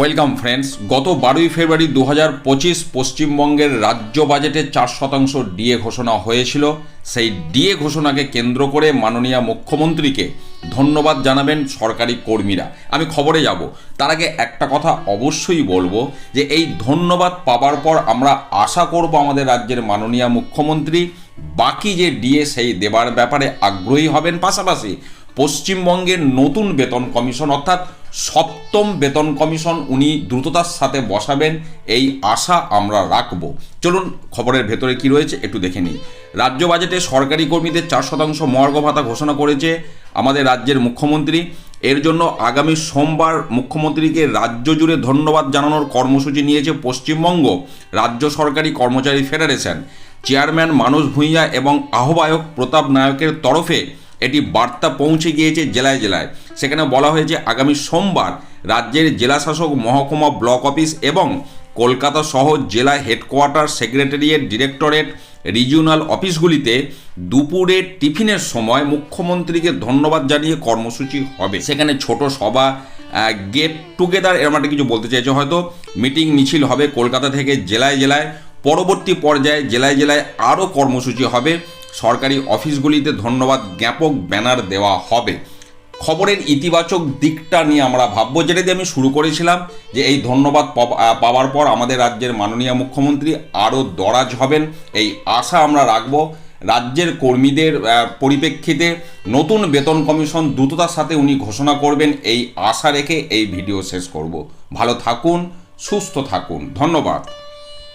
Welcome friends, গত বারোই ফেব্রুয়ারি দু হাজার পঁচিশ পশ্চিমবঙ্গের রাজ্য বাজেটে চার শতাংশ ডিএ ঘোষণা হয়েছিল। সেই ডিএ ঘোষণাকে কেন্দ্র করে মাননীয় মুখ্যমন্ত্রীকে ধন্যবাদ জানাবেন সরকারি কর্মীরা। আমি খবরে যাব। তার আগে একটা কথা অবশ্যই বলব যে, এই ধন্যবাদ পাবার পর আমরা আশা করব আমাদের রাজ্যের মাননীয় মুখ্যমন্ত্রী বাকি যে ডিএ, সেই দেবার ব্যাপারে আগ্রহী হবেন। পাশাপাশি পশ্চিমবঙ্গের নতুন বেতন কমিশন, অর্থাৎ সপ্তম বেতন কমিশন উনি দ্রুততার সাথে বসাবেন, এই আশা আমরা রাখব। চলুন খবরের ভেতরে কি রয়েছে একটু দেখে নিই। রাজ্য বাজেটে সরকারি কর্মীদের চার শতাংশ মহার্ঘ ভাতা ঘোষণা করেছে আমাদের রাজ্যের মুখ্যমন্ত্রী। এর জন্য আগামী সোমবার মুখ্যমন্ত্রীকে রাজ্য জুড়ে ধন্যবাদ জানানোর কর্মসূচি নিয়েছে পশ্চিমবঙ্গ রাজ্য সরকারি কর্মচারী ফেডারেশন। চেয়ারম্যান মানস ভূঁইয়া এবং আহ্বায়ক প্রতাপ নায়কের তরফে এটি বার্তা পৌঁছে গিয়েছে জেলায় জেলায়। সেখানে বলা হয়েছে, আগামী সোমবার রাজ্যের জেলাশাসক মহকুমা ব্লক অফিস এবং কলকাতা সহ জেলা হেডকোয়ার্টার সেক্রেটারিয়েট ডিরেক্টরেট রিজিওনাল অফিসগুলিতে দুপুরে টিফিনের সময় মুখ্যমন্ত্রীকে ধন্যবাদ জানিয়ে কর্মসূচি হবে। সেখানে ছোট সভা গেট টুগেদার এরকম একটা কিছু বলতে চাইছে। হয়তো মিটিং মিছিল হবে কলকাতা থেকে জেলায় জেলায়। পরবর্তী পর্যায়ে জেলায় জেলায় আরও কর্মসূচি হবে। সরকারি অফিসগুলিতে ধন্যবাদ জ্ঞাপক ব্যানার দেওয়া হবে। খবরের ইতিবাচক দিকটা নিয়ে আমরা ভাববো, যেটা দিয়ে আমি শুরু করেছিলাম, যে এই ধন্যবাদ পাওয়ার পর আমাদের রাজ্যের মাননীয় মুখ্যমন্ত্রী আরও দরাজ হবেন। এই আশা আমরা রাখব রাজ্যের কর্মীদের পরিপ্রেক্ষিতে নতুন বেতন কমিশন দ্রুততার সাথে উনি ঘোষণা করবেন, এই আশা রেখে এই ভিডিও শেষ করব। ভালো থাকুন, সুস্থ থাকুন। ধন্যবাদ।